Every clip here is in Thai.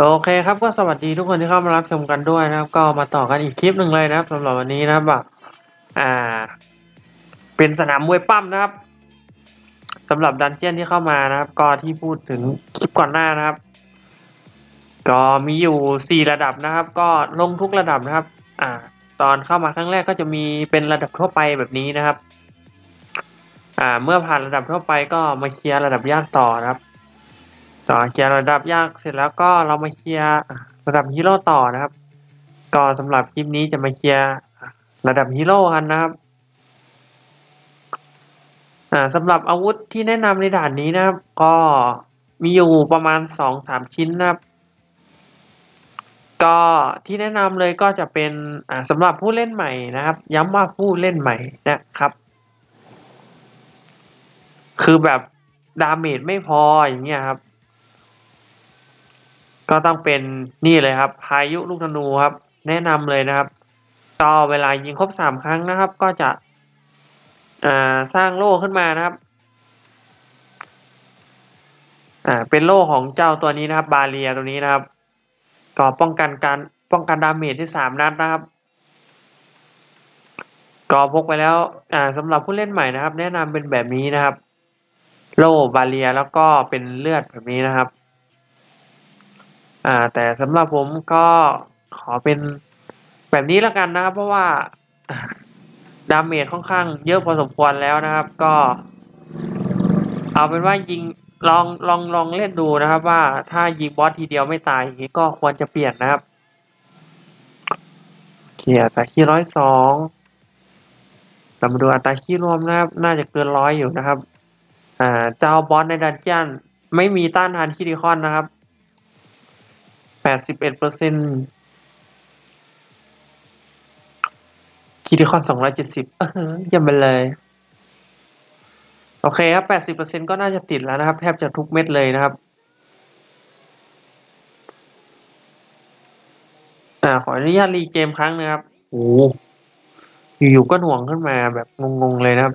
โอเคครับก็สวัสดีทุกคนที่เข้ามารับชมกันด้วยนะครับ ก็มาต่อกันอีกคลิปหนึ่งเลยนะครับสำหรับวันนี้นะครับแบบอ่า เป็นสนามมวยปั้มนะครับสำหรับดันเจียนที่เข้ามานะครับ ก็ที่พูดถึงคลิปก่อนหน้านะครับ ก็มีอยู่สี่ระดับนะครับ ก็ลงทุกระดับนะครับ อ่า ตอนเข้ามาครั้งแรกก็จะมีเป็นระดับทั่วไปแบบนี้นะครับ อ่า เมื่อผ่านระดับทั่วไปก็มาเคลียร์ระดับยากต่อนะครับ ต่อเคลียร์ระดับยากเสร็จแล้วก็เรามาเคลียร์ระดับฮีโร่ต่อนะครับ ก็สำหรับคลิปนี้จะมาเคลียร์ระดับฮีโร่กันนะครับอ่าสำหรับอาวุธที่แนะนำในด่านนี้นะครับ ก็มีอยู่ประมาณสองสามชิ้นนะครับ ก็ที่แนะนำเลยก็จะเป็นอ่าสำหรับผู้เล่นใหม่นะครับ ย้ำว่าผู้เล่นใหม่นะครับ คือแบบดาเมจไม่พออย่างเงี้ยครับ ก็ต้องเป็นนี่เลยครับพายุลูกธนูครับ แนะนำเลยนะครับก็เวลายิงครบสามครั้งนะครับ ก็จะสร้างโล่ขึ้นมานะครับเป็นโล่ของเจ้าตัวนี้นะครับบาเรียตัวนี้นะครับก็ป้องกันการป้องกันดาเมจที่สามนัดนะครับก็พกไปแล้วสำหรับผู้เล่นใหม่นะครับ แนะนำเป็นแบบนี้นะครับ โล่บาเรียแล้วก็เป็นเลือดแบบนี้นะครับ อ่าแต่สำหรับผมก็ขอเป็นแบบนี้ล้วกันนะครับ เพราะว่าดาเมจค่อนข้างเยอะพอสมควรแล้วนะครับ ก็ เอาเป็นว่ายิงลองลองลองเล่นดูนะครับ ว่าถ้ายิงบอสทีเดียวไม่ตายอย่างนี้ก็ควรจะเปลี่ยนนะครับเขียร์ตาขี้ร้อยสองเรามาดูอัตราขี้รวมนะครับ น่าจะเกินร้อยอยู่นะครับ อ่าเจ้าบอสในดันเจียนไม่มีต้านทานคิดิคอนนะครับ แปดสิบเอ็ดเปอร์เซ็นต์คิดิคอนสองร้อยเจ็ดสิบเออยี่ยมไปเลย โอเคครับแปดสิบเปอร์เซ็นก็น่าจะติดแล้วนะครับ แทบจะทุกเม็ดเลยนะครับ อ่า ขออนุญาตรีเกมครั้งนะครับ โอ้อยู่ๆก็หน่วงขึ้นมาแบบงงๆเลยนะครับ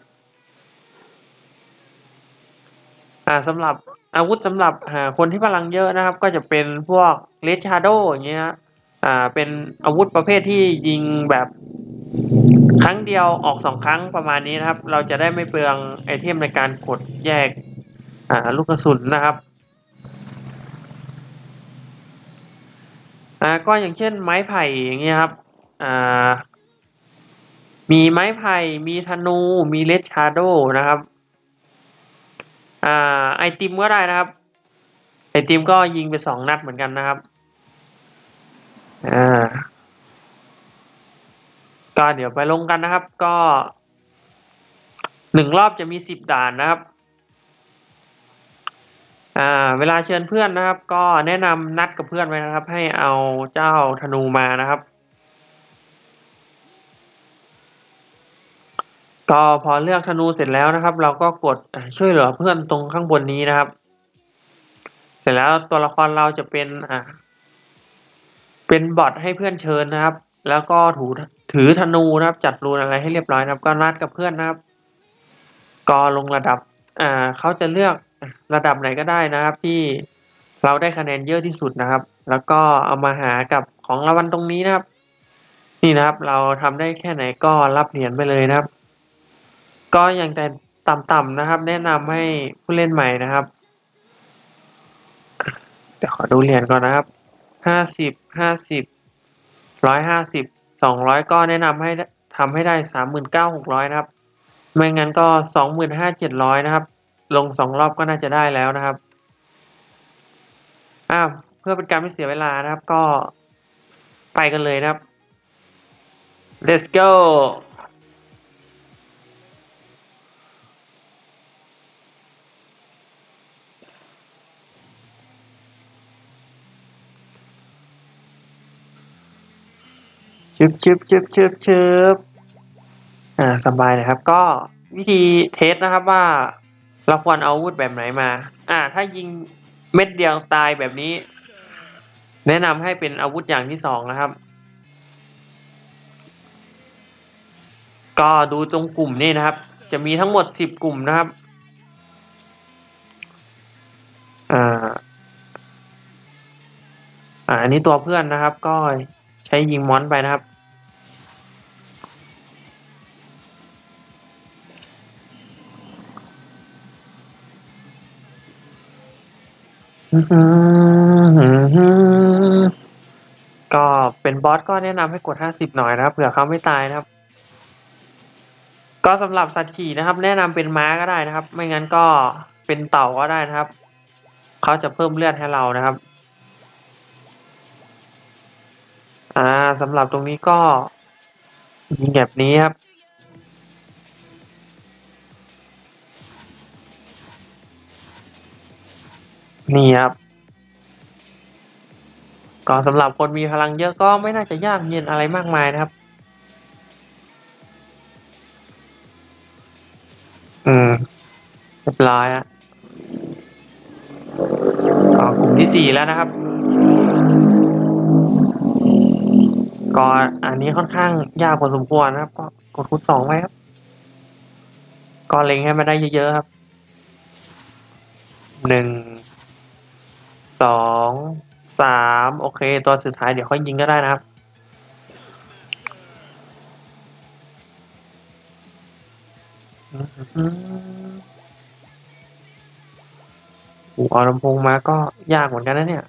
อ่าสำหรับ อาวุธสำหรับอ่าคนที่พลังเยอะนะครับ ก็จะเป็นพวกเลชาโดอย่างเงี้ยอ่าเป็นอาวุธประเภทที่ยิงแบบครั้งเดียวออกสองครั้งประมาณนี้นะครับ เราจะได้ไม่เปลืองไอเทมในการกดแยกอ่าลูกกระสุนนะครับอ่าก็อย่างเช่นไม้ไผ่อย่างเงี้ยครับอ่ามีไม้ไผ่มีธนูมีเลชาโดนะครับ อ่าไอติมก็ได้นะครับ ไอติมก็ยิงไปสองนัดเหมือนกันนะครับอ่าก็เดี๋ยวไปลงกันนะครับ ก็หนึ่งรอบจะมีสิบด่านนะครับอ่าเวลาเชิญเพื่อนนะครับ ก็แนะนำนัดกับเพื่อนไว้นะครับ ให้เอาเจ้าธนูมานะครับ ก็พอเลือกธนูเสร็จแล้วนะครับ เราก็กดช่วยเหลือเพื่อนตรงข้างบนนี้นะครับ เสร็จแล้วตัวละครเราจะเป็นอ่าเป็นบอทให้เพื่อนเชิญนะครับ แล้วก็ถูถือธนูนะครับ จัดรูนอะไรให้เรียบร้อยนะครับ ก็นัดกับเพื่อนนะครับก็ลงระดับอ่าเขาจะเลือกระดับไหนก็ได้นะครับ ที่เราได้คะแนนเยอะที่สุดนะครับ แล้วก็เอามาหากับของรางวัลตรงนี้นะครับ นี่นะครับ เราทำได้แค่ไหนก็รับเหรียญไปเลยนะครับ ก็อย่างแต่ต่ำๆนะครับ แนะนำให้ผู้เล่นใหม่นะครับ เดี๋ยวขอดูเหรียญก่อนนะครับห้าสิบห้าสิบร้อยห้าสิบสองร้อยก็แนะนำให้ทำให้ได้สามหมื่นเก้าหกร้อยนะครับ ไม่งั้นก็สองหมื่นห้าเจ็ดร้อยนะครับ ลงสองรอบก็น่าจะได้แล้วนะครับอ้าวเพื่อเป็นการไม่เสียเวลานะครับก็ไปกันเลยนะครับ let's go ชึบชึบชึบชึบชึบอ่าสบายนะครับ ก็วิธีเทสนะครับว่า เราควรเอาอาวุธแบบไหนมา อ่า ถ้ายิงเม็ดเดียวตายแบบนี้ แนะนำให้เป็นอาวุธอย่างที่สองนะครับ ก็ดูตรงกลุ่มนี่นะครับ จะมีทั้งหมดสิบกลุ่มนะครับอ่าอ่าอันนี้ตัวเพื่อนนะครับ ก็ใช้ยิงมอนไปนะครับ ก็เป็นบอสก็แนะนำให้กดห้าสิบหน่อยนะครับเผื่อเขาไม่ตายนะครับ ก็สำหรับสัตว์ขี่นะครับ แนะนำเป็นม้าก็ได้นะครับ ไม่งั้นก็เป็นเต่าก็ได้นะครับ เขาจะเพิ่มเลือดให้เรานะครับ อ่าสำหรับตรงนี้ก็ยิงแบบนี้ครับ นี่ครับก็สำหรับคนมีพลังเยอะก็ไม่น่าจะยากเย็นอะไรมากมายนะครับ อืมเรียบร้อยอะก็กลุ่มที่สี่แล้วนะครับก็อันนี้ค่อนข้างยากพอสมควรนะครับ ก็กดคูณสองไว้ครับก็เล็งให้มันได้เยอะๆครับหนึ่ง สองสามโอเค ตัวสุดท้ายเดี๋ยวค่อยยิงก็ได้นะครับอืมโอ้เอาลำโพงมาก็ยากเหมือนกันนะเนี่ย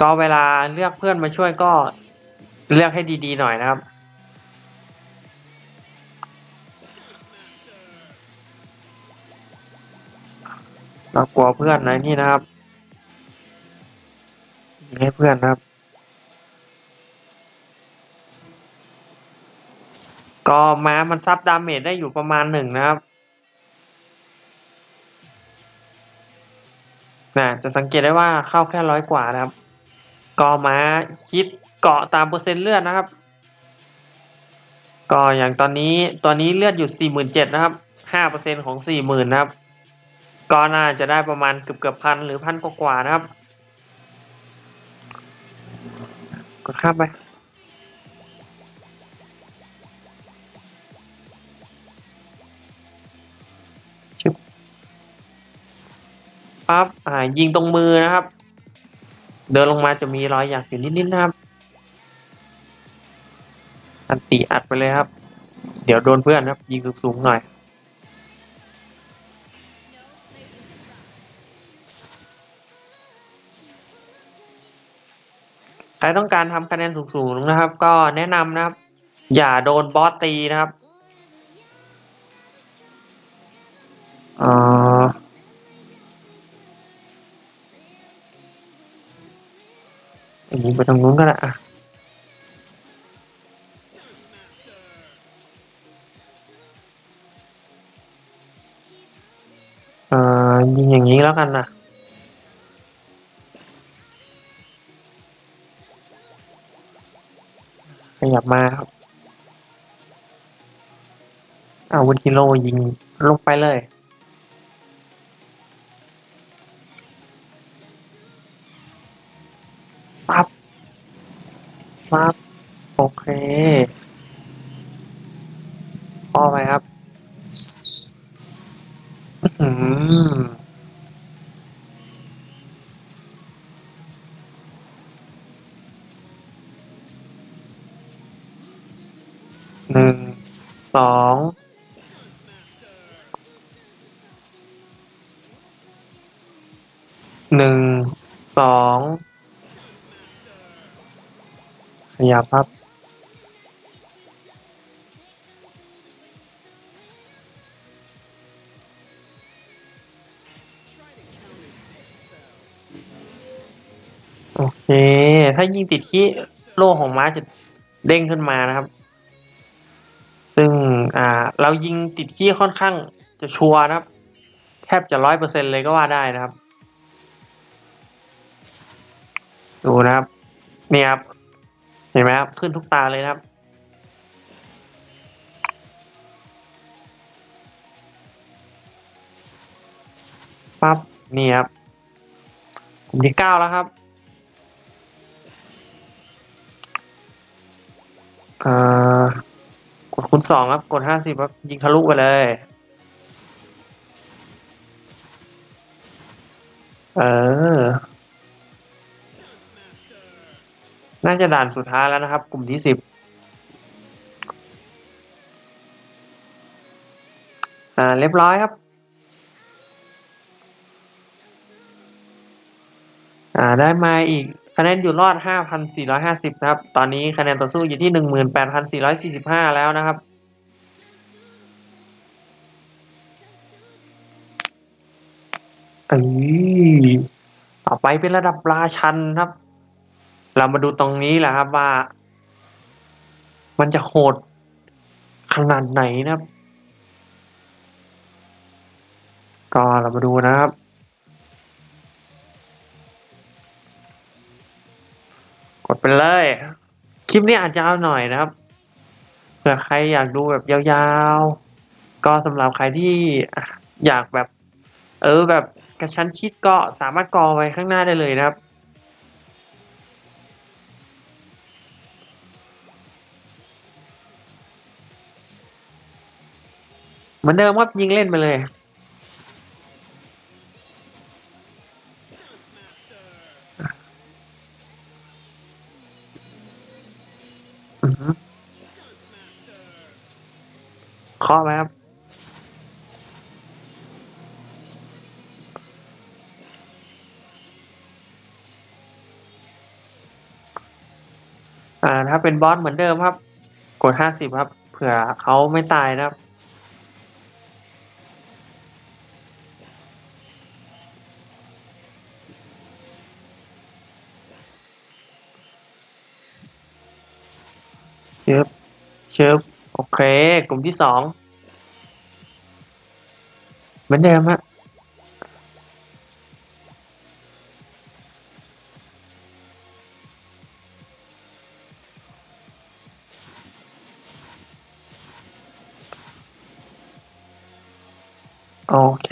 ก็เวลาเลือกเพื่อนมาช่วยก็เลือกให้ดีๆหน่อยนะครับ เรากลัวเพื่อนนะนี่นะครับงให้เพื่อนนะครับ ก็ม้ามันซับดาเมจได้อยู่ประมาณหนึ่งนะครับนะจะสังเกตได้ว่าเข้าแค่ร้อยกว่านะครับ ก็ม้าคิดเกาะตามเปอร์เซ็นต์เลือดนะครับ ก็อย่างตอนนี้ตอนนี้เลือดอยู่สี่หมื่นเจ็ดนะครับห้าเปอร์เซ็นของสี่หมื่นนะครับ ก็น่าจะได้ประมาณเกือบเกือบพันหรือพันกว่าๆนะครับ กดข้ามไปชึบปั๊บอ่ายิงตรงมือนะครับ เดินลงมาจะมีรอยหยักอยู่นิดๆนะครับ อันตีอัดไปเลยครับ เดี๋ยวโดนเพื่อนครับ ยิงสูงๆหน่อย ใครต้องการทำคะแนนสูงๆนะครับ ก็แนะนำนะครับ อย่าโดนบอสตีนะครับเอ่อยิงไปทางนู้นก็ได้อะเอ่อยิงอย่างนี้แล้วกันนะ ขยับมาครับอาวุธฮิโร่ยิงลงไปเลย ปั๊บ ปั๊บ โอเค พอไหมครับ หนึ่งสองขยับครับ โอเค ถ้ายิงติดขี้โล่ของม้าจะเด้งขึ้นมานะครับ ซึ่งอ่าเรายิงติดขี้ค่อนข้างจะชัวร์นะครับ แทบจะร้อยเปอร์เซ็นเลยก็ว่าได้นะครับ ดูนะครับ นี่ครับ เห็นไหมครับ ขึ้นทุกตาเลยนะครับ ปั๊บ นี่ครับกลุ่มที่เก้าแล้วครับอ่ากดคูณสองครับ กดห้าสิบครับ ยิงทะลุไปเลย เออ น่าจะด่านสุดท้ายแล้วนะครับ กลุ่มที่สิบอ่าเรียบร้อยครับ อ่าได้มาอีกคะแนนอยู่รอด 5,450 นะครับ ตอนนี้คะแนนต่อสู้อยู่ที่ 18,445 แล้วนะครับอ้ยต่อไปเป็นระดับราชันครับ เรามาดูตรงนี้แหละครับว่า มันจะโหดขนาดไหนนะครับ ก็เรามาดูนะครับกดไปเลย คลิปนี้อาจจะยาวหน่อยนะครับ เผื่อใครอยากดูแบบยาวๆ ก็สำหรับใครที่อะอยากแบบ เออแบบกระชั้นชิดก็สามารถกอไว้ข้างหน้าได้เลยนะครับ เหมือนเดิมครับยิงเล่นไปเลยอือฮึเคาะไหมครับ อ่า ถ้าเป็นบอสเหมือนเดิมครับ กดห้าสิบครับ เผื่อเขาไม่ตายนะครับ เชิบโอเค กลุ่มที่สองเหมือนเดิมฮะโอเค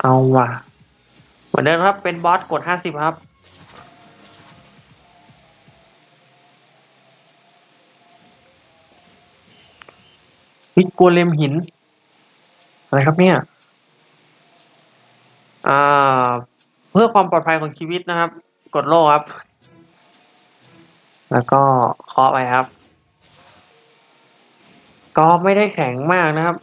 เอาว่ะ เหมือนเดิมครับ เป็นบอสกดห้าสิบครับ วิกโกเลมหิน อะไรครับเนี่ย อ่า เพื่อความปลอดภัยของชีวิตนะครับ กดโล่ครับ แล้วก็เคาะไปครับ ก็ไม่ได้แข็งมากนะครับ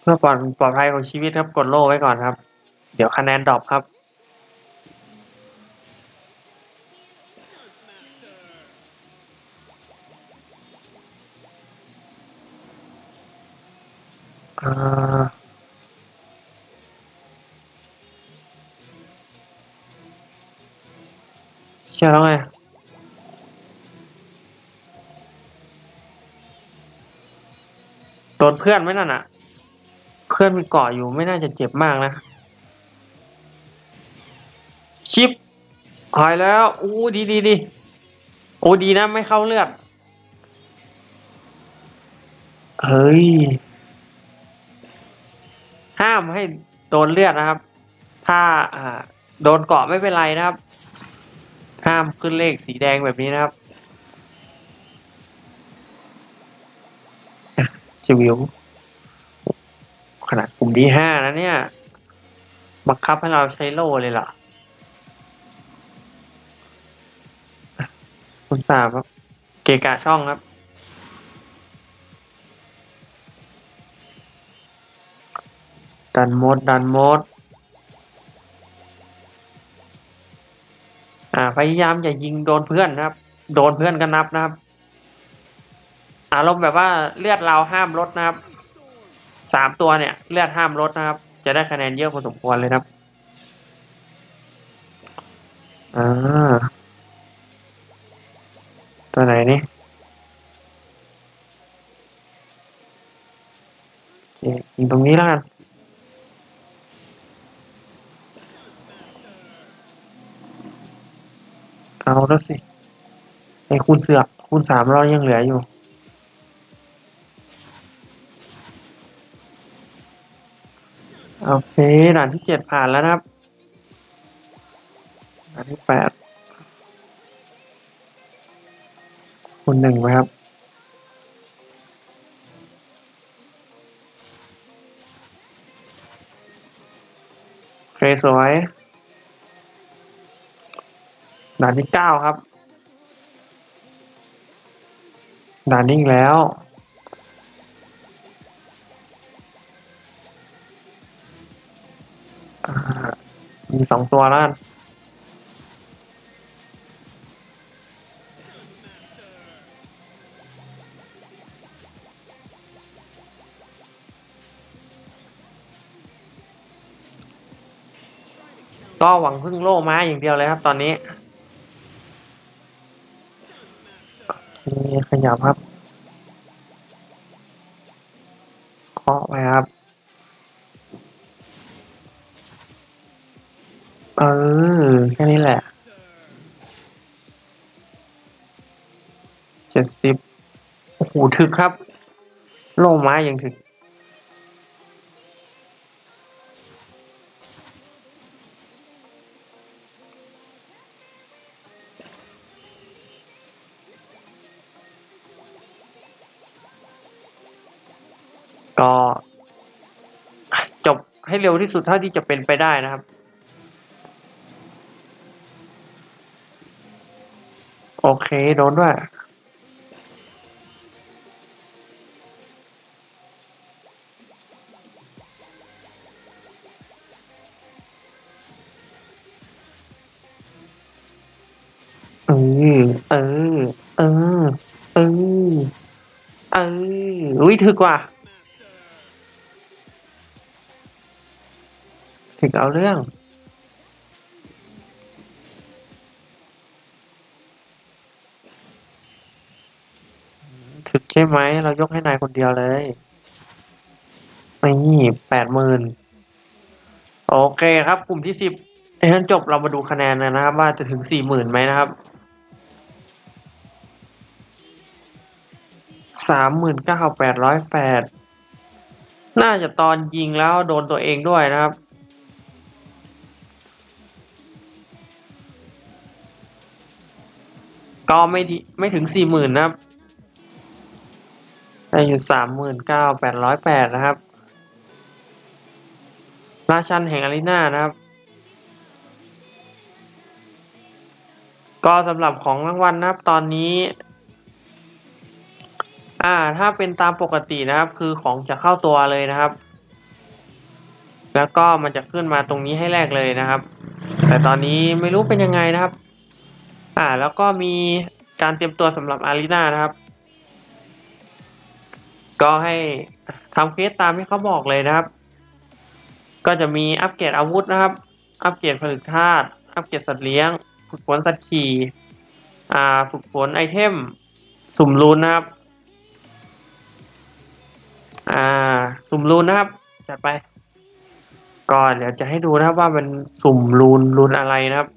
เพื่อปลอดปลอดภัยของชีวิตครับ กดโล่ไว้ก่อนครับ เดี๋ยวคะแนนดรอปครับ เชื่อแล้วไงโดนเพื่อนไหมนั่นอะ เพื่อนมีเกาะอยู่ไม่น่าจะเจ็บมากนะ ชิปหายแล้วอู้ดีดีดีโอ้ดีนะไม่เข้าเลือด เฮ้ย ห้ามให้โดนเลือดนะครับ ถ้าโดนเกาะไม่เป็นไรนะครับ ห้ามขึ้นเลขสีแดงแบบนี้นะครับชิวิวขนาดกลุ่มที่ห้านะเนี่ย บังคับให้เราใช้โล่เลยเหรออะคุณสามครับ เกกะช่องครับ ดันมด ดันมด อ่า พยายามอย่ายิงโดนเพื่อนนะครับ โดนเพื่อนก็นับนะครับ อารมณ์แบบว่าเลือดเราห้ามลดนะครับ สามตัวเนี่ย เลือดห้ามลดนะครับ จะได้คะแนนเยอะพอสมควรเลยนะครับ เอาแล้วสิไอ้คูณเสือกคูณสามเรายังเหลืออยู่ โอเค ด่านที่เจ็ดผ่านแล้วนะครับ ด่านที่แปดคูณหนึ่งไหมครับอเคสวย ด่านที่เก้าครับ ด่านนิ่งแล้ว มีสองตัวแล้วก็หวังพึ่งโล่ม้าอย่างเดียวเลยครับตอนนี้ ยับครับเคาะไปครับ เออ แค่นี้แหละเจ็ดสิบโอ้โหถึกครับ โล่ไม้ยังถึก ให้เร็วที่สุดเท่าที่จะเป็นไปได้นะครับโอเค โดนด้วยเออเออ เออ เออ เออ อุ้ยถึกว่ะ ถึกเอาเรื่องถึกใช่ไหม เรายกให้นายคนเดียวเลย นี่แปดหมื่นโอเคครับ กลุ่มที่สิบเอ้นจบเรามาดูคะแนนกันนะครับ ว่าจะถึงสี่หมื่นไหมนะครับสามหมื่นเก้าแปดร้อยแปดน่าจะตอนยิงแล้วโดนตัวเองด้วยนะครับ ก็ไม่ดีไม่ถึงสี่หมื่นนะครับได้อยู่สามหมื่นเก้าแปดร้อยแปดนะครับ ราชันแห่งอารีนานะครับ ก็สำหรับของรางวัลนะครับตอนนี้ อ่าถ้าเป็นตามปกตินะครับ คือของจะเข้าตัวเลยนะครับ แล้วก็มันจะขึ้นมาตรงนี้ให้แรกเลยนะครับ แต่ตอนนี้ไม่รู้เป็นยังไงนะครับ อ่าแล้วก็มีการเตรียมตัวสำหรับอารีนานะครับ ก็ให้ทำเควสตามที่เขาบอกเลยนะครับ ก็จะมีอัปเกรดอาวุธนะครับ อัปเกรดผลึกธาตุอัปเกรดสัตว์เลี้ยง ฝึกฝนสัตว์ขี่อ่าฝึกฝนไอเทม สุ่มรูนนะครับอ่าสุ่มรูนนะครับ จัดไป ก่อนเดี๋ยวจะให้ดูนะครับว่ามันสุ่มรูนรูนอะไรนะครับ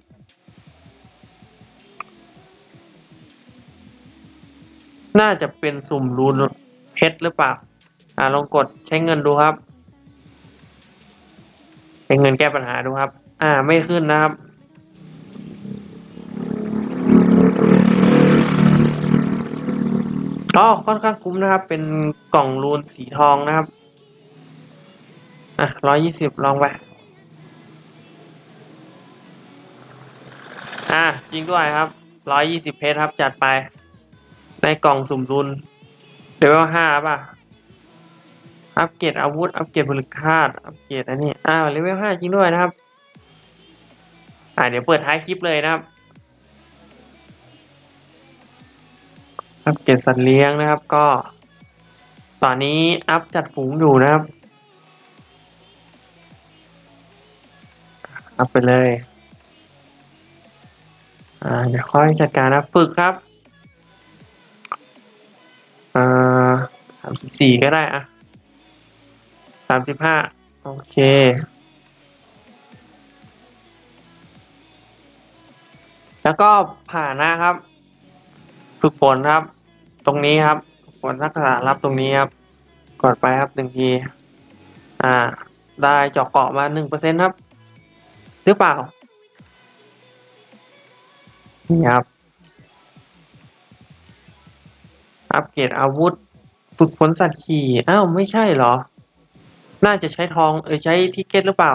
น่าจะเป็นสุ่มรูนเพชรหรือเปล่า อ่าลองกดใช้เงินดูครับ ใช้เงินแก้ปัญหาดูครับ อ่าไม่ขึ้นนะครับก็ค่อนข้างคุ้มนะครับ เป็นกล่องรูนสีทองนะครับ อะร้อยยี่สิบลองไป อะจริงด้วยครับร้อยยี่สิบเพชรครับจัดไป ในกล่องสุ่มรุนเลเวลห้าป่ะ อัปเกรดอาวุธ อัปเกรดผลึกธาตุ อัปเกรดอันนี้ อ้าวเลเวลห้าจริงด้วยนะครับ อ่าเดี๋ยวเปิดท้ายคลิปเลยนะครับ อัปเกรดสัตว์เลี้ยงนะครับ ก็ ตอนนี้อัพจัดฝูงอยู่นะครับ อัพไปเลย อ่าเดี๋ยวค่อยจัดการนะฝึกครับ สี่ก็ได้อะสามสิบห้าโอเคแล้วก็ผ่านนะครับ ฝึกฝนครับ ตรงนี้ครับฝึกฝนรักษารับตรงนี้ครับ กดไปครับหนึ่งทีอ่า ได้เจาะเกาะมาหนึ่งเปอร์เซ็นครับ หรือเปล่า นี่ครับ อัปเกรดอาวุธ ฝึกฝนสัตว์ขี่ อ้าว ไม่ใช่เหรอ น่าจะใช้ทอง เออใช้ทิเก็ตหรือเปล่า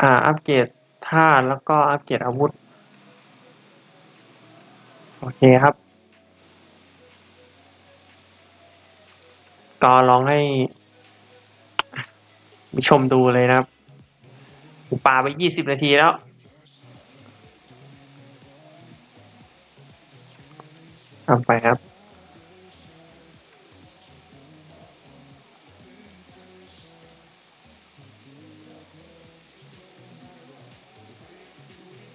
อ่า อัปเกรดท่าแล้วก็อัปเกรดอาวุธ โอเคครับ ก็ลองให้ผู้ชมดูเลยนะครับปาไปยี่สิบนาทีแล้วทำไปครับ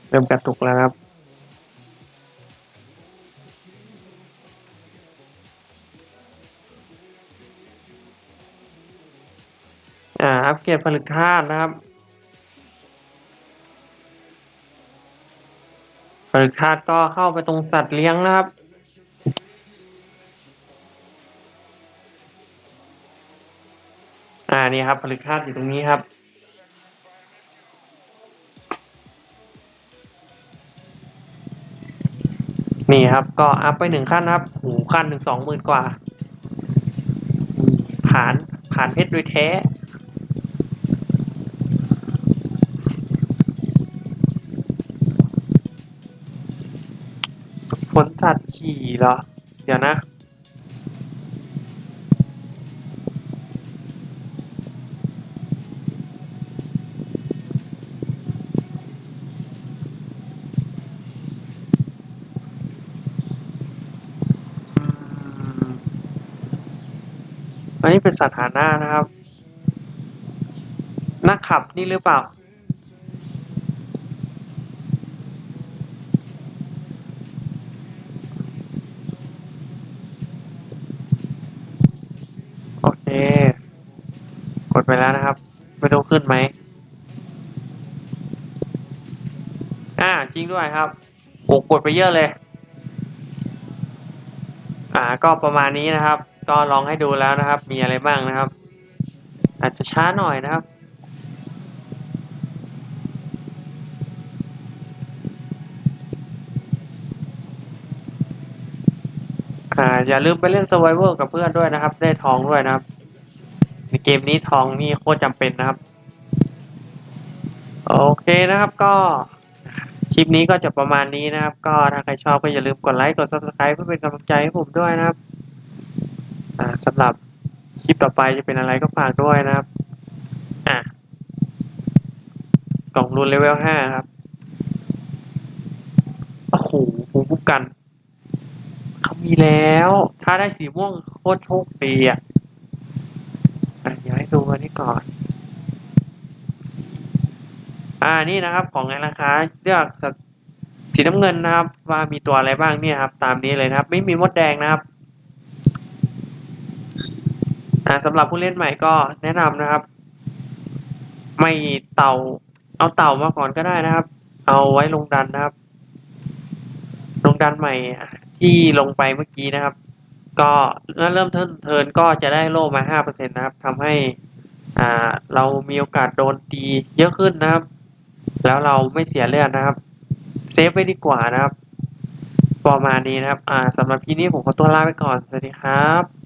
เริ่มกระตุกแล้วครับ อ่า อัปเกรดผลึกธาตุนะครับ ผลึกธาตุก็เข้าไปตรงสัตว์เลี้ยงนะครับอ่านี่ครับผลึกธาตุอยู่ตรงนี้ครับ นี่ครับ ก็อัพไปหนึ่งขั้นนะครับหูขั้นหนึ่งสองหมื่นกว่า ผ่านผ่านเพชรโดยแท้ฝนสัตว์ขี่เหรอ เดี๋ยวนะ นนี้เป็นสถานะนะครับ นักขับนี่หรือเปล่า โอเค กดไปแล้วนะครับ ไม่รู้ขึ้นไหม อ่า จริงด้วยครับ โอ้กดไปเยอะเลย อ่า ก็ประมาณนี้นะครับ ก็ลองให้ดูแล้วนะครับ มีอะไรบ้างนะครับ อาจจะช้าหน่อยนะครับอ่าอย่าลืมไปเล่น Survivor กับเพื่อนด้วยนะครับ ได้ทองด้วยนะครับ ในเกมนี้ทองนี่โคตรจำเป็นนะครับ โอเคนะครับก็คลิปนี้ก็จะประมาณนี้นะครับ ก็ถ้าใครชอบก็อย่าลืมกดไลค์กด Subscribe เพื่อเป็นกำลังใจให้ผมด้วยนะครับ อ่าสำหรับคลิปต่อไปจะเป็นอะไรก็ฝากด้วยนะครับ อะ กล่องรุนเลเวลห้าครับ โอ้โหภูมิคุ้มกันเขามีแล้ว ถ้าได้สีม่วงโคตรโชคดีอะอะเดี๋ยวให้ดูอันนี้ก่อน อ่า นี่นะครับ ของในราคาเลือกสีน้ำเงินนะครับ ว่ามีตัวอะไรบ้างเนี่ยครับ ตามนี้เลยนะครับ ไม่มีมดแดงนะครับ อ่าสำหรับผู้เล่นใหม่ก็แนะนำนะครับ ไม่เต่า เอาเต่ามาก่อนก็ได้นะครับ เอาไว้ลงดันนะครับ ลงดันใหม่ที่ลงไปเมื่อกี้นะครับ ก็เมื่อเริ่มเทิร์นเทิร์นก็จะได้โล่มาห้าเปอร์เซ็นต์นะครับทำให้อ่าเรามีโอกาสโดนตีเยอะขึ้นนะครับ แล้วเราไม่เสียเลือดนะครับเซฟไว้ดีกว่านะครับประมาณนี้นะครับ อ่าสำหรับที่นี้ผมขอตัวลาไปก่อน สวัสดีครับ